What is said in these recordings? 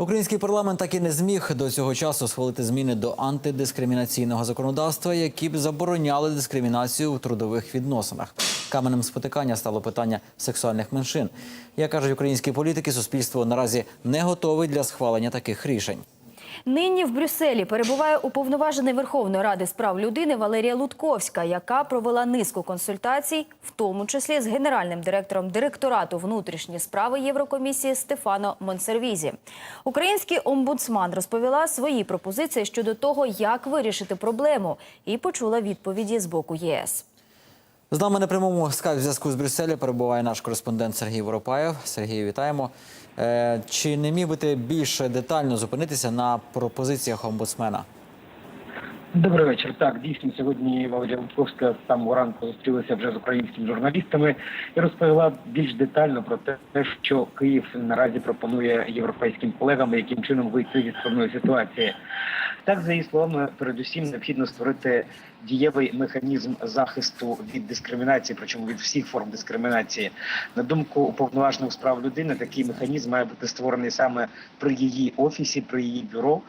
Український парламент так і не зміг до цього часу схвалити зміни до антидискримінаційного законодавства, які б забороняли дискримінацію в трудових відносинах. Каменем спотикання стало питання сексуальних меншин. Як кажуть українські політики, суспільство наразі не готове для схвалення таких рішень. Нині в Брюсселі перебуває уповноважений Верховної Ради з прав людини Валерія Лутковська, яка провела низку консультацій, в тому числі з генеральним директором директорату внутрішні справи Єврокомісії Стефано Монсервізі. Український омбудсман розповіла свої пропозиції щодо того, як вирішити проблему, і почула відповіді з боку ЄС. З нами на прямому скайп зв'язку з Брюсселя перебуває наш кореспондент Сергій Воропаєв. Сергію, вітаємо. Е, Чи не міг би ти більш детально зупинитися на пропозиціях омбудсмена? Добрий вечір. Так, дійсно, сьогодні Валерія Лутковська самого ранку зустрілася вже з українськими журналістами і розповіла більш детально про те, що Київ наразі пропонує європейським колегам, яким чином вийти зі складної ситуації. Так, за її словами, передусім необхідно створити дієвий механізм захисту від дискримінації, причому від всіх форм дискримінації. На думку уповноважених справ людини, такий механізм має бути створений саме при її офісі, при її бюро,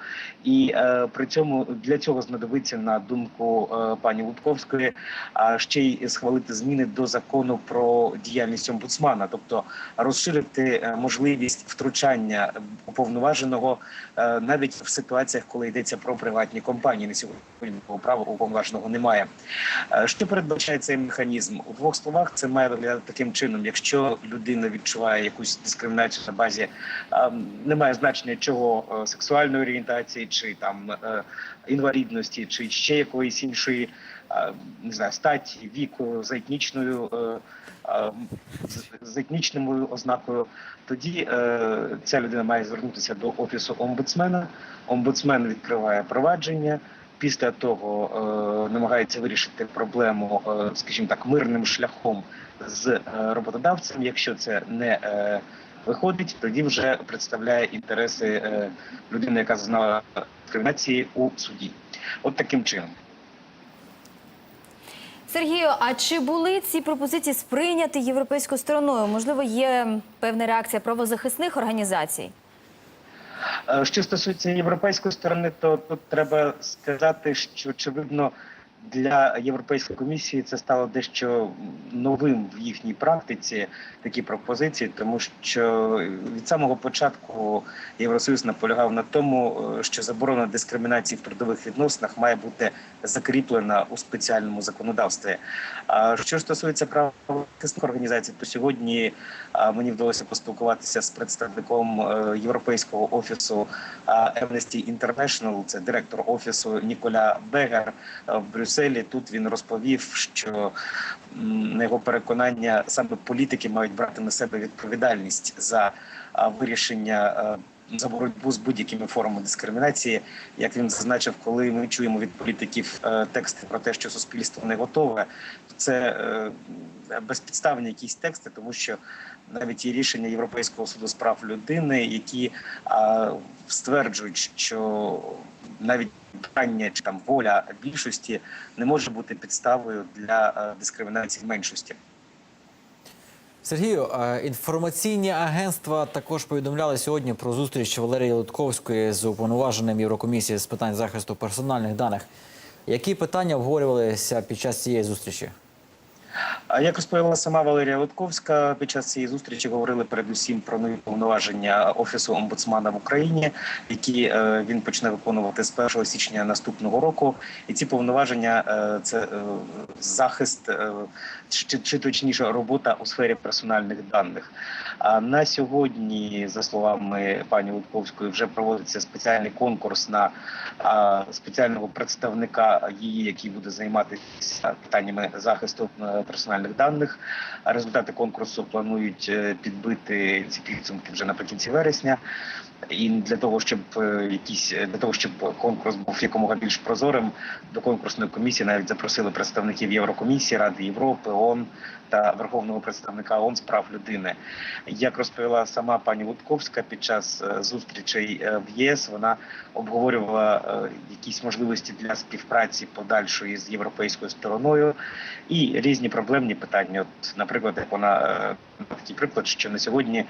і е, при цьому для цього знадобиться на думку е, пані Лутковської а ще й схвалити зміни до закону про діяльність омбудсмана, тобто розширити е, можливість втручання уповноваженого е, навіть в ситуаціях, коли йдеться про приватні компанії. На сьогодні такого права уповноваженого немає. Е, Що передбачає цей механізм? У двох словах це має виглядати таким чином: якщо людина відчуває якусь дискримінацію на базі, е, немає значення чого е, сексуальної орієнтації, чи там е, інвалідності, чи ще якоїсь іншої не знаю, статі, віку, за етнічною. з етнічною ознакою, тоді е, ця людина має звернутися до офісу омбудсмена. Омбудсмен відкриває провадження. Після того е, намагається вирішити проблему, е, скажімо так, мирним шляхом з е, роботодавцем. Якщо це не е, виходить, тоді вже представляє інтереси е, людини, яка зазнала дискримінації у суді. От таким чином. Сергію, а чи були ці пропозиції сприйняті європейською стороною? Можливо, є певна реакція правозахисних організацій? Е, Що стосується європейської сторони, то тут треба сказати, що очевидно для європейської комісії це стало дещо новим в їхній практиці такі пропозиції, тому що від самого початку Євросоюз наполягав на тому, е, що заборона дискримінації в трудових відносинах має бути закріплена у спеціальному законодавстві. А що стосується правозахисних організацій, то сьогодні мені вдалося поспілкуватися з представником е, європейського офісу Amnesty International, це директор офісу Ніколя Бегер е, в Брюсселі. Тут він розповів, що на його переконання саме політики мають брати на себе відповідальність за вирішення. Е, За боротьбу з будь-якими формами дискримінації, як він зазначив, коли ми чуємо від політиків е, тексти про те, що суспільство не готове, то це е, безпідставні якісь тексти, тому що навіть є рішення Європейського суду з прав людини, які стверджують, що навіть бажання чи там воля більшості не може бути підставою для е, дискримінації меншості. Сергію, інформаційні агентства також повідомляли сьогодні про зустріч Валерії Лутковської з уповноваженим Єврокомісії з питань захисту персональних даних. Які питання обговорювалися під час цієї зустрічі? А як розповіла сама Валерія Лутковська, під час цієї зустрічі говорили передусім про нові повноваження офісу омбудсмана в Україні, які е, він почне виконувати з 1 січня наступного року. І ці повноваження е, це е, захист чи, чи точніше робота у сфері персональних даних. А на сьогодні, за словами пані Лутковської, вже проводиться спеціальний конкурс на спеціального представника її, який буде займатися питаннями захисту е, персональних даних. Результати конкурсу планують е, підбити ці підсумки вже наприкінці вересня. І для того, щоб е, якісь для того, щоб конкурс був якомога більш прозорим, до конкурсної комісії навіть запросили представників Єврокомісії, Ради Європи, ООН та Верховного представника ООН з прав людини. Як розповіла сама пані Лутковська під час е, зустрічей е, в ЄС, вона обговорювала е, якісь можливості для співпраці подальшої з європейською стороною і різні проблемні соціальні питання. От, наприклад, як вона е, такий приклад, що на сьогодні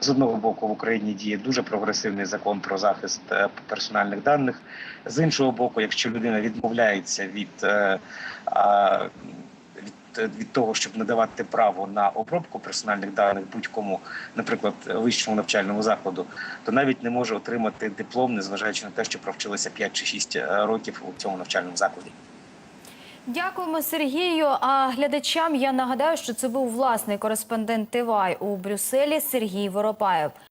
з одного боку в Україні діє дуже прогресивний закон про захист е, персональних даних. З іншого боку, якщо людина відмовляється від, е, від, від того, щоб надавати право на обробку персональних даних будь-кому, наприклад, вищому навчальному закладу, то навіть не може отримати диплом, незважаючи на те, що провчилися 5 чи 6 років у цьому навчальному закладі. Дякуємо, Сергію. А глядачам я нагадаю, що це був власний кореспондент Тивай у Брюсселі Сергій Воропаєв.